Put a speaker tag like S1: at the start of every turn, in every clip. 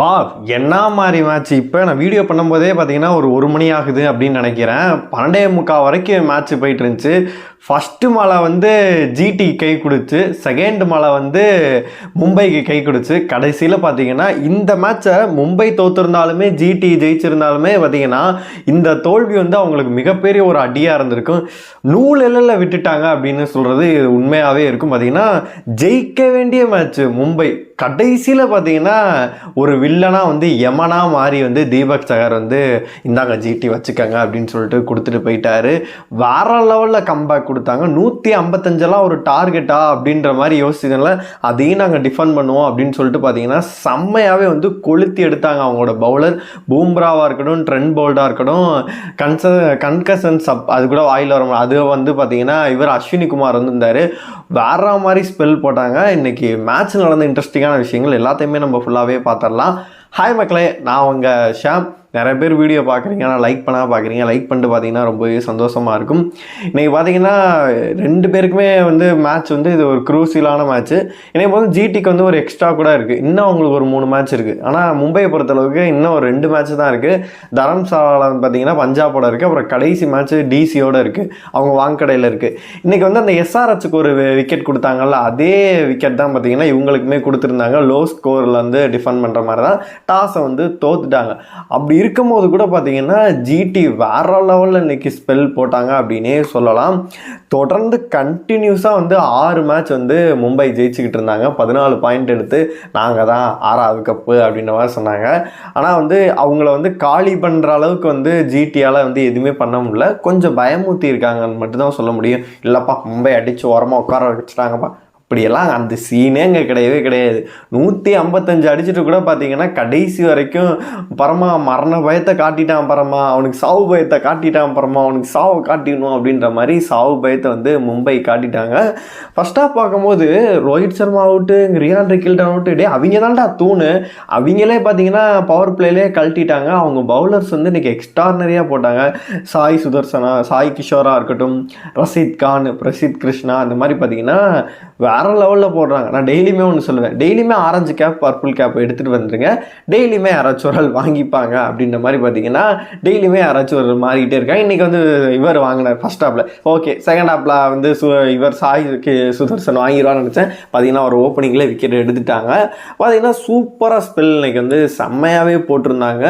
S1: வா என்ன மாதிரி மேட்ச் இப்போ நான் வீடியோ பண்ணும்போதே பார்த்தீங்கன்னா ஒரு ஒரு மணி ஆகுது அப்படின்னு நினைக்கிறேன். பன்னெண்டே முக்கால் வரைக்கும் மேட்ச் போயிட்டு இருந்துச்சு. ஃபஸ்ட்டு மழை வந்து ஜிடி கை கொடுத்து செகண்ட் மழை வந்து மும்பைக்கு கை கொடுத்து கடைசியில் பார்த்தீங்கன்னா இந்த மேட்ச்சை மும்பை தோத்துருந்தாலுமே ஜிடி ஜெயிச்சிருந்தாலுமே பார்த்தீங்கன்னா இந்த தோல்வி வந்து அவங்களுக்கு மிகப்பெரிய ஒரு அடியாக இருந்திருக்கும். நூல் எல்லில் விட்டுட்டாங்க அப்படின்னு சொல்கிறது உண்மையாகவே இருக்கும். பார்த்தீங்கன்னா ஜெயிக்க வேண்டிய மேட்ச் மும்பை. கடைசியில் பார்த்தீங்கன்னா ஒரு வில்லனாக வந்து யமனா மாறி வந்து தீபக் சகர் வந்து இந்தாங்க ஜிடி வச்சுக்கோங்க அப்படின்னு சொல்லிட்டு கொடுத்துட்டு போயிட்டாரு. வேற லெவலில் கம்பேக் கொடுத்தாங்க. நூற்றி ஐம்பத்தஞ்செல்லாம் ஒரு டார்கெட்டா அப்படின்ற மாதிரி யோசிச்சதுனால அதையும் நாங்கள் டிஃபெண்ட் பண்ணுவோம் அப்படின்னு சொல்லிட்டு பார்த்தீங்கன்னா செம்மையாகவே வந்து கொளுத்தி எடுத்தாங்க அவங்களோட பவுலர் பூம்ராவாக இருக்கட்டும் ட்ரெண்ட் போல்டாக இருக்கட்டும் கன்ச கன்கசன் சப் அது கூட வாயில் வர அது வந்து பார்த்தீங்கன்னா இவர் அஸ்வினி குமார் வந்து இருந்தார் வேற மாதிரி ஸ்பெல் போட்டாங்க. இன்னைக்கு மேட்ச் நடந்த இன்ட்ரெஸ்டிங்கான விஷயங்கள் எல்லாத்தையுமே நம்ம ஃபுல்லாகவே பார்த்துடலாம். ஹாய் மக்களே நான் உங்கள் ஷாம். நிறைய பேர் வீடியோ பார்க்குறீங்க ஆனால் லைக் பண்ணால் பார்க்குறீங்க. லைக் பண்ணிட்டு பார்த்தீங்கன்னா ரொம்பவே சந்தோஷமாக இருக்கும். இன்றைக்கி பார்த்தீங்கன்னா ரெண்டு பேருக்குமே வந்து மேட்ச் வந்து இது ஒரு குரூசியலான மேட்ச்சு எனக்கு போது ஜிடிக்கு வந்து ஒரு எக்ஸ்ட்ரா கூட இருக்குது இன்னும் அவங்களுக்கு ஒரு மூணு மேட்ச் இருக்குது ஆனால் மும்பையை பொறுத்தளவுக்கு இன்னும் ஒரு ரெண்டு மேட்ச் தான் இருக்குது தரம்சாலாவில் பார்த்தீங்கன்னா பஞ்சாபோட இருக்குது அப்புறம் கடைசி மேட்ச்சு டிசியோட இருக்குது அவங்க வாங்கடையில் இருக்குது இன்றைக்கி வந்து அந்த எஸ்ஆர்எச்சுக்கு ஒரு விக்கெட் கொடுத்தாங்கல்ல அதே விக்கெட் தான் பார்த்தீங்கன்னா இவங்களுக்குமே கொடுத்துருந்தாங்க. லோ ஸ்கோரில் வந்து டிஃபெண்ட் பண்ணுற மாதிரி தான் டாஸை வந்து தோத்துட்டாங்க. அப்படி இருக்கும்போது கூட பார்த்தீங்கன்னா ஜிடி வேற லெவலில் இன்னைக்கு ஸ்பெல் போட்டாங்க அப்படின்னே சொல்லலாம். தொடர்ந்து கண்டினியூஸாக வந்து ஆறு மேட்ச் வந்து மும்பை ஜெயிச்சுக்கிட்டு இருந்தாங்க. பதினாலு பாயிண்ட் எடுத்து நாங்கள் தான் ஆறாவது கப்பு அப்படின்ற மாதிரி சொன்னாங்க. ஆனால் வந்து அவங்கள வந்து காலி பண்ணுற அளவுக்கு வந்து ஜிடியால் வந்து எதுவுமே பண்ண முடியல. கொஞ்சம் பயமூத்தி இருக்காங்கன்னு மட்டும்தான் சொல்ல முடியும். இல்லைப்பா மும்பை அடித்து ஓரமாக உட்கார வச்சுட்டாங்கப்பா. அப்படியெல்லாம் அந்த சீனே அங்கே கிடையவே கிடையாது. நூற்றி ஐம்பத்தஞ்சு அடிச்சுட்டு கூட பார்த்தீங்கன்னா கடைசி வரைக்கும் பரமா மரண பயத்தை காட்டிட்டான் பரமா அவனுக்கு சாவு பயத்தை காட்டிட்டான் பரமா அவனுக்கு சாவு காட்டிடணும் அப்படின்ற மாதிரி சாவு பயத்தை வந்து மும்பை காட்டிட்டாங்க. ஃபஸ்ட்டாக பார்க்கும்போது Rohit Sharma out Ryan Rickelton out டே அவங்க தான்டா தூணு. அவங்களே பார்த்தீங்கன்னா பவர் பிளேலே கழட்டிட்டாங்க. அவங்க பவுலர்ஸ் வந்து இன்றைக்கி எக்ஸ்ட்ரானரியாக போட்டாங்க. சாய் சுதர்சனா சாய் கிஷோராக இருக்கட்டும் ரஷீத் கான் பிரசித் கிருஷ்ணா அந்த மாதிரி பார்த்தீங்கன்னா வேற லெவலில் போடுறாங்க. நான் டெய்லியுமே ஒன்று சொல்லுவேன். டெய்லியுமே ஆரஞ்சு கேப் பர்பிள் கேப் எடுத்துகிட்டு வந்துருங்க. டெய்லியுமே யாராச்சும் ஒரு ஆள் வாங்கிப்பாங்க அப்படின்ற மாதிரி பார்த்தீங்கன்னா டெய்லியுமே யாராச்சும் ஒரு மாறிக்கிட்டே இருக்காங்க. இன்றைக்கி வந்து இவர் வாங்கினார் ஃபர்ஸ்ட் ஹாப்பில் ஓகே செகண்ட் ஹாப்பில் வந்து சு இவர் சாய் சுதர்சன் வாங்கிடுவான்னு நினச்சேன். பார்த்தீங்கன்னா ஒரு ஓப்பனிங்கில் விக்கெட் எடுத்துட்டாங்க. பார்த்தீங்கன்னா சூப்பராக ஸ்பெல் இன்னைக்கு வந்து செம்மையாகவே போட்டிருந்தாங்க.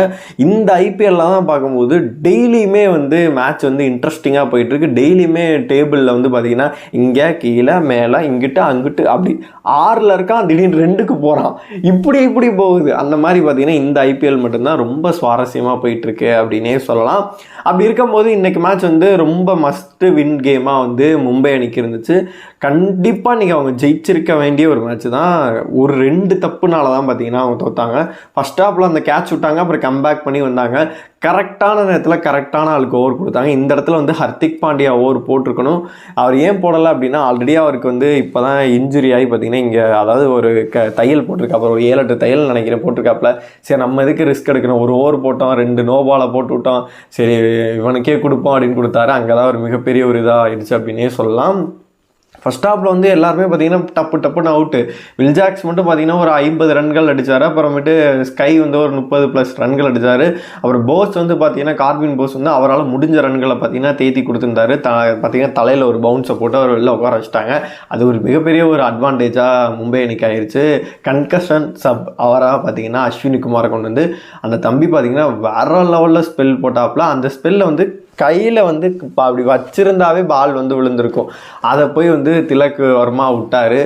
S1: இந்த ஐபிஎல்லாம் தான் பார்க்கும்போது டெய்லியுமே வந்து மேட்ச் வந்து இன்ட்ரெஸ்டிங்காக போயிட்டுருக்கு டெய்லியுமே டேபிளில் வந்து பார்த்தீங்கன்னா இங்கே கீழே மேலே இங்கிட்ட அங்கே அங்கிட்டு அப்படி ஆறில் இருக்கான் திடீர்னு ரெண்டுக்கு போகிறான் இப்படி இப்படி போகுது. அந்த மாதிரி பார்த்தீங்கன்னா இந்த ஐபிஎல் மட்டும்தான் ரொம்ப சுவாரஸ்யமாக போயிட்டுருக்கு அப்படின்னே சொல்லலாம். அப்படி இருக்கும்போது இன்றைக்கி மேட்ச் வந்து ரொம்ப மஸ்ட்டு வின் கேமாக வந்து மும்பை அணிக்கு இருந்துச்சு. கண்டிப்பாக இன்றைக்கி அவங்க ஜெயிச்சிருக்க வேண்டிய ஒரு மேட்ச் தான். ஒரு ரெண்டு தப்புனால தான் பார்த்தீங்கன்னா அவங்க தோத்தாங்க. ஃபஸ்ட் ஹாப்பில் அந்த கேட்ச் விட்டாங்க அப்புறம் கம்பேக் பண்ணி வந்தாங்க. கரெக்டான நேரத்தில் கரெக்டான ஆளுக்கு ஓவர் கொடுத்தாங்க. இந்த இடத்துல வந்து ஹர்திக் பாண்டியா ஓவர் போட்டிருக்கணும். அவர் ஏன் போடலை அப்படின்னா ஆல்ரெடி அவருக்கு வந்து இப்போ தான் இன்ஜுரி ஆகி பார்த்தீங்கன்னா இங்கே அதாவது ஒரு க தையல் போட்டிருக்கா அப்புறம் ஒரு ஏழு எட்டு தையல் நினைக்கிறேன் போட்டிருக்காப்புல சரி நம்ம எதுக்கு ரிஸ்க் எடுக்கணும்? ஒரு ஓவர் போட்டோம் ரெண்டு நோ பாலை போட்டு விட்டோம். சரி இவனுக்கே கொடுப்போம் அப்படின்னு கொடுத்தாரு. அங்கே தான் ஒரு மிகப்பெரிய ஒரு இதாக ஆயிடுச்சு அப்படின்னே சொல்லலாம். ஃபர்ஸ்ட் ஹாஃபில் வந்து எல்லாருமே பார்த்தீங்கன்னா டப்பு டப்புன்னு அவுட்டு வில்ஜாக்ஸ் மட்டும் பார்த்தீங்கன்னா ஒரு ஐம்பது ரன்கள் அடித்தார் அப்புறமேட்டு ஸ்கை வந்து ஒரு முப்பது ப்ளஸ் ரன்கள் அடித்தார் அப்புறம் போஸ் வந்து பார்த்தீங்கன்னா கார்பின் போஸ் வந்து அவரால் முடிஞ்ச ரன்களை பார்த்தீங்கன்னா தேத்தி கொடுத்துருந்தாரு. த பார்த்தீங்கன்னா தலையில் ஒரு பவுன்ஸை போட்டு அவர் வெளில உட்கார வச்சுட்டாங்க. அது ஒரு மிகப்பெரிய ஒரு அட்வான்டேஜாக மும்பை அணிக்கு ஆயிடுச்சு கன்கஷன் சப் அவராக பார்த்தீங்கன்னா அஸ்வினி குமாரை கொண்டு வந்து அந்த தம்பி பார்த்தீங்கன்னா வேற லெவலில் ஸ்பெல் போட்டாப்புல. அந்த ஸ்பெல்ல வந்து கையில் வந்து அப்படி வச்சிருந்தாவே பால் வந்து விழுந்திருக்கும். அதை போய் வந்து திலக்கு வர்மா விட்டாரு.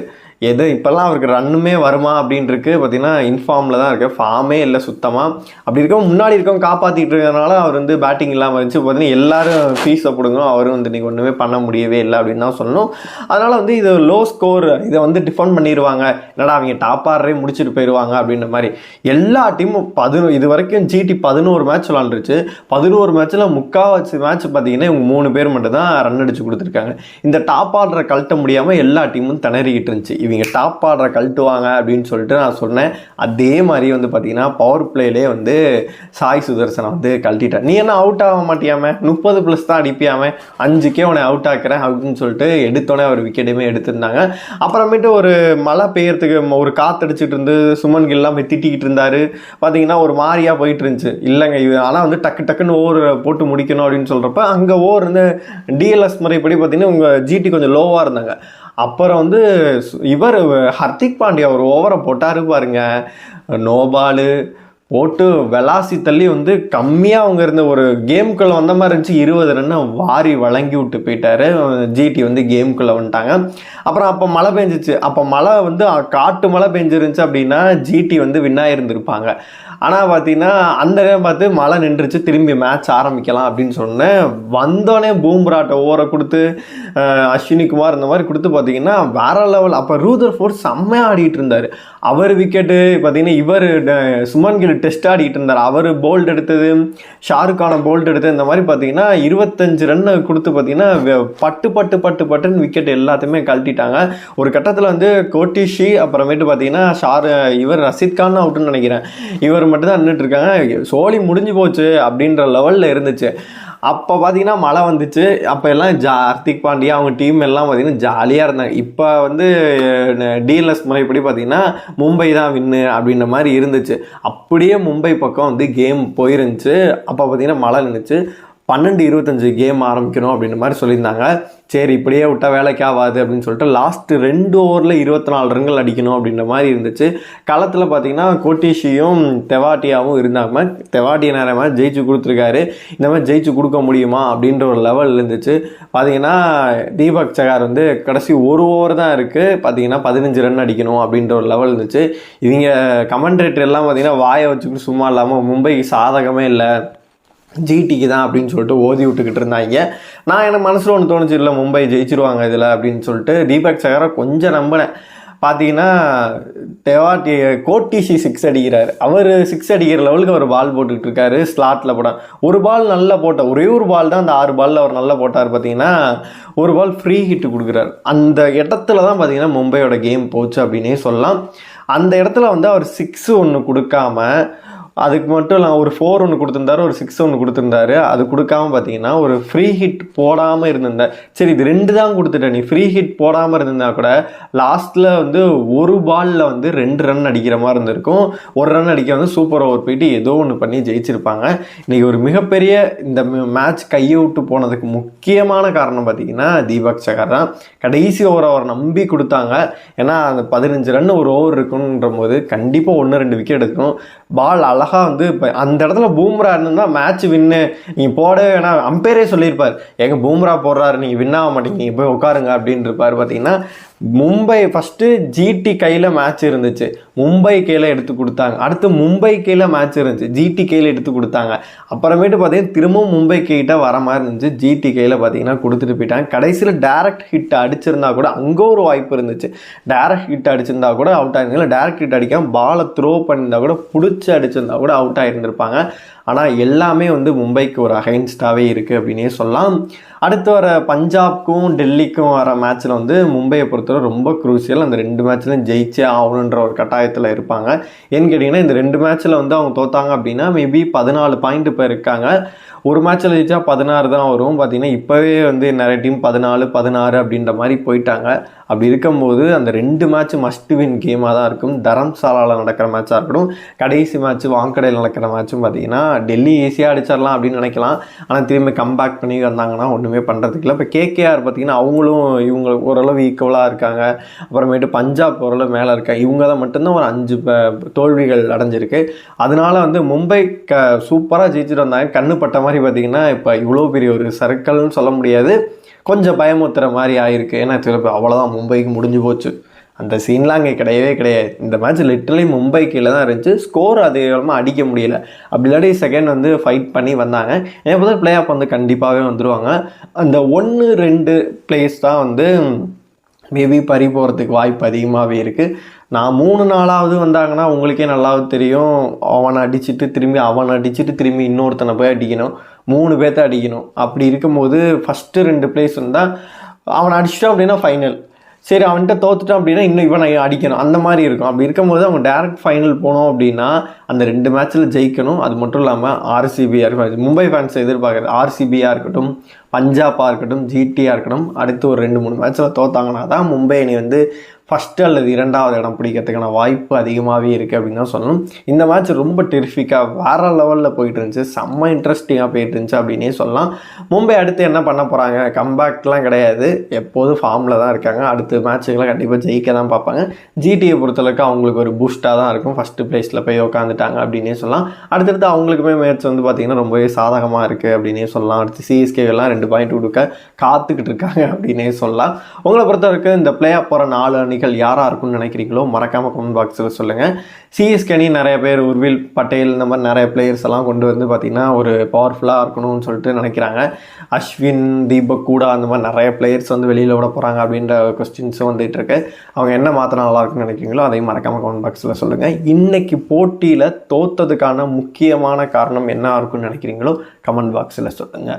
S1: எது இப்போல்லாம் அவருக்கு ரன்னுமே வருமா அப்படின்ட்டுருக்கு பார்த்தீங்கன்னா இன்ஃபார்மில் தான் இருக்குது ஃபார்மே இல்லை சுத்தமாக அப்படி இருக்கவும் முன்னாடி இருக்கவங்க காப்பாற்றிட்டு இருக்கிறதுனால அவர் வந்து பேட்டிங் இல்லாமல் வச்சு பார்த்தீங்கன்னா எல்லாரும் ஃபீஸை பிடுங்க அவரும் வந்து இன்றைக்கி ஒன்றுமே பண்ண முடியவே இல்லை அப்படின்னு தான் சொல்லணும். அதனால் வந்து இது லோ ஸ்கோர் இதை வந்து டிஃபெண்ட் பண்ணிடுவாங்க என்னடா அவங்க டாப் ஆர்டரே முடிச்சுட்டு போயிடுவாங்க அப்படின்ற மாதிரி. எல்லா டீமும் பதினோ இது வரைக்கும் ஜிடி பதினோரு மேட்ச் விளாண்டுருச்சு. பதினோரு மேட்ச்சில் முக்கால்வாசி மேட்ச் பார்த்தீங்கன்னா இவங்க மூணு பேர் மட்டும் தான் ரன் அடிச்சு கொடுத்துருக்காங்க. இந்த டாப் ஆர்டரை கழட்ட முடியாமல் எல்லா டீமும் திணறிக்கிட்டு இருந்துச்சு. இவங்க டாப் ஆர்டரை கழட்டுவாங்க அப்படின்னு சொல்லிட்டு நான் சொன்னேன். அதே மாதிரி வந்து பார்த்தீங்கன்னா பவர் பிளேலே வந்து சாய் சுதர்சனை வந்து கழட்டிட்டேன் நீ என்ன அவுட் ஆக மாட்டியாம? முப்பது ப்ளஸ் தான் அடிப்பியாம? அஞ்சுக்கே உன்னை அவுட் ஆக்குறேன் அப்படின்னு சொல்லிட்டு எடுத்தோடனே அவர் விக்கெட்டுமே எடுத்திருந்தாங்க. அப்புறமேட்டு ஒரு மழை பெய்யறதுக்கு ஒரு காத்தடிச்சிட்டு இருந்து சுமன் கில்லாம் திட்டிக்கிட்டு இருந்தாரு. பார்த்தீங்கன்னா ஒரு மாதிரியாக போயிட்டு இருந்துச்சு. இல்லைங்க இது ஆனால் வந்து டக்கு டக்குன்னு ஓவர் போட்டு முடிக்கணும் அப்படின்னு சொல்கிறப்ப அங்கே ஓவர் வந்து டிஎல்எஸ் முறைப்படி பார்த்தீங்கன்னா உங்கள் ஜிடி கொஞ்சம் லோவாக இருந்தாங்க. அப்புறம் வந்து இவர் ஹர்திக் பாண்டியா ஒரு ஓவரை போட்டாரு பாருங்க. நோபாலு போட்டு வெலாசி தள்ளி வந்து கம்மியாக அவங்க இருந்த ஒரு கேமுக்குள்ளே வந்த மாதிரி இருந்துச்சு. இருபது ரன்னை வாரி வழங்கி விட்டு போயிட்டாரு. ஜிடி வந்து கேமுக்குள்ளே வந்துட்டாங்க. அப்புறம் அப்போ மழை பெஞ்சிச்சு. அப்போ மழை வந்து காட்டு மழை பெஞ்சிருந்துச்சு அப்படின்னா ஜிடி வந்து வின் ஆயிருந்திருப்பாங்க. ஆனால் பார்த்தீங்கன்னா அந்த நேரம் பார்த்து மழை நின்றுச்சு. திரும்பி மேட்ச் ஆரம்பிக்கலாம் அப்படின்னு சொன்னேன். வந்தோடனே பூம்ராட்ட ஓவரை கொடுத்து அஸ்வினி குமார் இந்த மாதிரி கொடுத்து பார்த்தீங்கன்னா வேற லெவல் அப்போ ரூதர் ஃபோர்ஸ் செம்மையாக ஆடிட்டு இருந்தார். அவர் விக்கெட்டு பார்த்தீங்கன்னா இவர் சுமன் கில் டெஸ்ட் ஆடிட்டு இருந்தார். அவர் போல்ட் எடுத்தது ஷாருக்கான போல்ட் எடுத்தது இந்த மாதிரி பார்த்தீங்கன்னா இருபத்தஞ்சு ரன் கொடுத்து பார்த்தீங்கன்னா பட்டு பட்டு பட்டு பட்டுன்னு விக்கெட் எல்லாத்தையுமே கழட்டிட்டாங்க. ஒரு கட்டத்தில் வந்து கோட்டிஷி அப்புறமேட்டு பார்த்தீங்கன்னா ஷாரு இவர் ரஷித் கான் அவுட்டுன்னு நினைக்கிறேன். இவர் மட்டும் தான் நின்றுட்டு இருக்காங்க. சோழி முடிஞ்சு போச்சு அப்படின்ற லெவலில் இருந்துச்சு. அப்போ பார்த்தீங்கன்னா மழை வந்துச்சு. அப்போ எல்லாம் ஜா ஹர்திக் பாண்டியா அவங்க டீம் எல்லாம் பார்த்தீங்கன்னா ஜாலியாக இருந்தாங்க. இப்போ வந்து டிஎல்எஸ் முறைப்படி பார்த்தீங்கன்னா மும்பை தான் வின்னு அப்படின்ற மாதிரி இருந்துச்சு. அப்படியே மும்பை பக்கம் வந்து கேம் போயிருந்துச்சு. அப்போ பார்த்தீங்கன்னா மழை நின்றுச்சு பன்னெண்டு இருபத்தஞ்சு கேம் ஆரம்பிக்கணும் அப்படின்ற மாதிரி சொல்லியிருந்தாங்க. சரி இப்படியே விட்டால் வேலைக்கு ஆகாது அப்படின்னு சொல்லிட்டு லாஸ்ட்டு ரெண்டு ஓவரில் இருபத்தி நாலு ரன்கள் அடிக்கணும் அப்படின்ற மாதிரி இருந்துச்சு. களத்தில் பார்த்தீங்கன்னா கோட்டிஷியும் தெவாட்டியாவும் இருந்தாங்க. தெவாட்டிய நேரமாக ஜெயிச்சு கொடுத்துருக்காரு. இந்த மாதிரி ஜெயிச்சு கொடுக்க முடியுமா அப்படின்ற ஒரு லெவல் இருந்துச்சு. பார்த்தீங்கன்னா தீபக் சகார் வந்து கடைசி ஒரு ஓவர் தான் இருக்குது பார்த்தீங்கன்னா பதினஞ்சு ரன் அடிக்கணும் அப்படின்ற ஒரு லெவல் இருந்துச்சு. இவங்க கமெண்ட்ரேட்டர் எல்லாம் பார்த்தீங்கன்னா வாயை வச்சுக்கிட்டு சும்மா இல்லாமல் மும்பைக்கு சாதகமே இல்லை. ஜிடிக்கு தான் அப்படின்னு சொல்லிட்டு ஓதி விட்டுக்கிட்டு இருந்தாங்க. நான் எனக்கு மனசில் ஒன்று தோணுச்சு இல்லை மும்பை ஜெயிச்சிருவாங்க இதில் அப்படின்னு சொல்லிட்டு தீபக் சகரை கொஞ்சம் நம்பினேன். பார்த்தீங்கன்னா தெவாட்டி கோட்டிசி சிக்ஸ் அடிக்கிறார். அவர் சிக்ஸ் அடிக்கிற லெவலுக்கு அவர் பால் போட்டுக்கிட்டு இருக்காரு ஸ்லாட்டில் போட. ஒரு பால் நல்லா போட்ட ஒரே ஒரு பால் தான் அந்த ஆறு பாலில் அவர் நல்லா போட்டார் பார்த்தீங்கன்னா ஒரு பால் ஃப்ரீ ஹிட் கொடுக்குறாரு. அந்த இடத்துல தான் பார்த்தீங்கன்னா மும்பையோட கேம் போச்சு அப்படின்னே சொல்லலாம். அந்த இடத்துல வந்து அவர் சிக்ஸ் ஒன்று கொடுக்காம அதுக்கு மட்டும் இல்லை ஒரு ஃபோர் ஒன்று கொடுத்துருந்தாரு ஒரு சிக்ஸ் ஒன்று கொடுத்துருந்தாரு. அது கொடுக்காம பார்த்தீங்கன்னா ஒரு ஃப்ரீ ஹிட் போடாமல் இருந்திருந்தேன் சரி இது ரெண்டு தான் கொடுத்துட்டேன் நீ ஃப்ரீ ஹிட் போடாமல் இருந்திருந்தா கூட லாஸ்ட்டில் வந்து ஒரு பாலில் வந்து ரெண்டு ரன் அடிக்கிற மாதிரி இருந்திருக்கும். ஒரு ரன் அடிக்க வந்து சூப்பர் ஓவர் போயிட்டு ஏதோ ஒன்று பண்ணி ஜெயிச்சிருப்பாங்க. இன்றைக்கி ஒரு மிகப்பெரிய இந்த மேட்ச் கையை விட்டு போனதுக்கு முக்கியமான காரணம் பார்த்தீங்கன்னா தீபக் சகர் தான். கடைசி ஓவர் அவர் நம்பி கொடுத்தாங்க. ஏன்னா அந்த பதினஞ்சு ரன் ஒரு ஓவர் இருக்குன்ற போது கண்டிப்பாக ஒன்று ரெண்டு விக்கெட் எடுக்கணும். பால் அழகாக வந்து இப்போ அந்த இடத்துல பூம்ரா இருந்தா மேட்ச் வின்னு நீங்கள் போட வேணா அம்பையரே சொல்லியிருப்பார். எங்கள் பூம்ரா போடுறாரு. நீங்கள் வின் ஆக மாட்டேங்க நீங்கள் போய் உட்காருங்க அப்படின்னு இருப்பார். பார்த்தீங்கன்னா மும்பை ஃபஸ்ட்டு ஜிடி கையில் மேட்ச் இருந்துச்சு. மும்பை கையில் எடுத்து கொடுத்தாங்க. அடுத்து மும்பை கையில் மேட்ச் இருந்துச்சு. ஜிடி கையில் எடுத்து கொடுத்தாங்க. அப்புறமேட்டு பார்த்தீங்கன்னா திரும்பவும் மும்பை கிட்ட வர மாதிரி இருந்துச்சு. ஜிடி கையில் பார்த்தீங்கன்னா கொடுத்துட்டு போயிட்டாங்க. கடைசியில் டேரக்ட் ஹிட் அடிச்சிருந்தா கூட அங்கே ஒரு வாய்ப்பு இருந்துச்சு. டேரக்ட் ஹிட் அடிச்சிருந்தா கூட அவுட் ஆயிருந்தாங்க டேரக்ட் ஹிட் அடிக்காம பாலை த்ரோ பண்ணியிருந்தா கூட பிடிச்சி அடிச்சிருந்தா கூட அவுட் ஆயிருந்திருப்பாங்க. ஆனால் எல்லாமே வந்து மும்பைக்கு ஒரு அகைன்ஸ்டாகவே இருக்குது அப்படின்னே சொல்லலாம். அடுத்து வர பஞ்சாப்க்கும் டெல்லிக்கும் வர மேட்ச்சில் வந்து மும்பையை பொறுத்தவரை ரொம்ப குரூசியல் அந்த ரெண்டு மேட்ச்லையும் ஜெயிச்சே ஆகணுன்ற ஒரு கட்டாயத்தில் இருப்பாங்க. ஏன்னு கேட்டிங்கன்னா இந்த ரெண்டு மேட்ச்சில் வந்து அவங்க தோத்தாங்க அப்படின்னா மேபி பதினாலு பாயிண்ட் இப்போ இருக்காங்க. ஒரு மேட்ச்சில் ஜெயிச்சா பதினாறு தான் வரும். பார்த்தீங்கன்னா இப்போவே வந்து நிறைய டீம் பதினாலு பதினாறு அப்படின்ற மாதிரி போயிட்டாங்க. அப்படி இருக்கும்போது அந்த ரெண்டு மேட்ச் மஸ்ட் வின் கேமாக தான் இருக்கும். தரம்சாலாவில் நடக்கிற மேட்சாக இருக்கட்டும் கடைசி மேட்ச் வாங்கடையில் நடக்கிற மேட்சும் பார்த்தீங்கன்னா டெல்லி ஈஸியாக அடிச்சிடலாம் அப்படின்னு நினைக்கலாம். ஆனால் திரும்பி கம்பேக் பண்ணி வந்தாங்கன்னா ஒன்றுமே பண்ணுறதுக்கு இல்லை. இப்போ கேகேஆர் பார்த்தீங்கன்னா அவங்களும் இவங்க ஓரளவு ஈக்குவலாக இருக்காங்க. அப்புறமேட்டு பஞ்சாப் ஓரளவு மேலே இருக்காங்க இவங்க தான் மட்டும்தான் ஒரு அஞ்சு ப- தோல்விகள் அடைஞ்சிருக்கு. அதனால வந்து மும்பை க சூப்பராக ஜெயிச்சுட்டு வந்தாங்க. கண்ணு பட்ட மாதிரி பார்த்தீங்கன்னா இப்போ இவ்வளோ பெரிய ஒரு சர்க்கிள்னு சொல்ல முடியாது. கொஞ்சம் பயமுத்துற மாதிரி ஆயிருக்கு. ஏன்னா சில அவ்வளோதான் மும்பைக்கு முடிஞ்சு போச்சு. அந்த சீன்லாம் அங்கே கிடையவே கிடையாது. இந்த மேட்ச் லிட்டரலி மும்பை கீழே தான் இருந்துச்சு. ஸ்கோர் அதிகமாக அடிக்க முடியல. அப்படி இல்லாட்டி செகண்ட் வந்து ஃபைட் பண்ணி வந்தாங்க. எனக்கு பார்த்தா பிளே ஆஃப் வந்து கண்டிப்பாகவே வந்துடுவாங்க அந்த ஒன்று ரெண்டு பிளேஸ் தான் வந்து மேபி பறி போகிறதுக்கு வாய்ப்பு அதிகமாகவே இருக்குது நான் மூணு நாளாவது வந்தாங்கன்னா உங்களுக்கே நல்லாவது தெரியும். அவனை அடிச்சுட்டு திரும்பி அவனை அடிச்சுட்டு திரும்பி இன்னொருத்தனை போய் அடிக்கணும். மூணு பேர்த்த அடிக்கணும். அப்படி இருக்கும்போது ஃபஸ்ட்டு ரெண்டு பிளேஸ் இருந்தால் அவனை அடிச்சிட்டோம் அப்படின்னா ஃபைனல் சரி அவன்கிட்ட தோத்துட்டான் அப்படின்னா இன்னும் இவனை அடிக்கணும். அந்த மாதிரி இருக்கும். அப்படி இருக்கும்போது அவங்க டேரக்ட் ஃபைனல் போனோம் அப்படின்னா அந்த ரெண்டு மேட்ச்சில் ஜெயிக்கணும். அது மட்டும் இல்லாமல் ஆர்சிபியாக இருக்கும் மும்பை ஃபேன்ஸ் எதிர்பார்க்குறது. ஆர்சிபியாக இருக்கட்டும் பஞ்சாபாக இருக்கட்டும் ஜிடியாக இருக்கட்டும் அடுத்து ஒரு ரெண்டு மூணு மேட்ச்சில் தோத்தாங்கன்னா தான் மும்பை அணி வந்து ஃபஸ்ட்டு அல்லது இரண்டாவது இடம் பிடிக்கிறதுக்கான வாய்ப்பு அதிகமாகவே இருக்குது அப்படின்னு தான் சொல்லணும். இந்த மேட்ச் ரொம்ப டெரிஃபிக்காக வேறு லெவலில் போயிட்டு இருந்துச்சு. செம்ம இன்ட்ரெஸ்டிங்காக போயிட்டு இருந்துச்சு அப்படின்னே சொல்லலாம். மும்பை அடுத்து என்ன பண்ண போகிறாங்க கம்பேக்லாம் கிடையாது. எப்போதும் ஃபார்மில் தான் இருக்காங்க. அடுத்த மேட்சுக்கெல்லாம் கண்டிப்பாக ஜெயிக்க தான் பார்ப்பாங்க. ஜிடியை பொறுத்தளவுக்கு அவங்களுக்கு ஒரு பூஸ்ட்டாக தான் இருக்கும். ஃபஸ்ட்டு பிளேஸில் போய் உட்காந்துட்டாங்க அப்படின்னே சொல்லலாம். அடுத்தடுத்து அவங்களுக்குமே மேட்ச் வந்து பார்த்திங்கன்னா ரொம்பவே சாதகமாக இருக்குது அப்படின்னே சொல்லலாம். அடுத்து சிஎஸ்கேவெல்லாம் ரெண்டு பாயிண்ட் கொடுக்க காத்துக்கிட்டு இருக்காங்க அப்படின்னே சொல்லலாம். உங்களை பொறுத்த வரைக்கும் இந்த பிளே ஆஃப் போகிற நாலு அணிகள் யாராக இருக்கும்னு நினைக்கிறீங்களோ மறக்காமல் கமெண்ட் பாக்ஸில் சொல்லுங்கள் சிஎஸ்கே அணி நிறைய பேர் உர்வில் பட்டேல் இந்த மாதிரி நிறைய பிளேயர்ஸ் எல்லாம் கொண்டு வந்து பார்த்திங்கன்னா ஒரு பவர்ஃபுல்லாக இருக்கணும்னு சொல்லிட்டு நினைக்கிறாங்க. அஸ்வின் தீபக் கூடா அந்த மாதிரி நிறைய பிளேயர்ஸ் வந்து வெளியில் விட போகிறாங்க அப்படின்ற கொஸ்டின்ஸும் வந்துட்டு இருக்கு. அவங்க என்ன மாத்திரம் நல்லா இருக்குன்னு நினைக்கிறீங்களோ அதையும் மறக்காமல் கமெண்ட் பாக்ஸில் சொல்லுங்கள் இன்றைக்கி போட்டியில் தோத்ததுக்கான முக்கியமான காரணம் என்ன இருக்கும்னு நினைக்கிறீங்களோ கமெண்ட் பாக்ஸில் சொல்லுங்கள்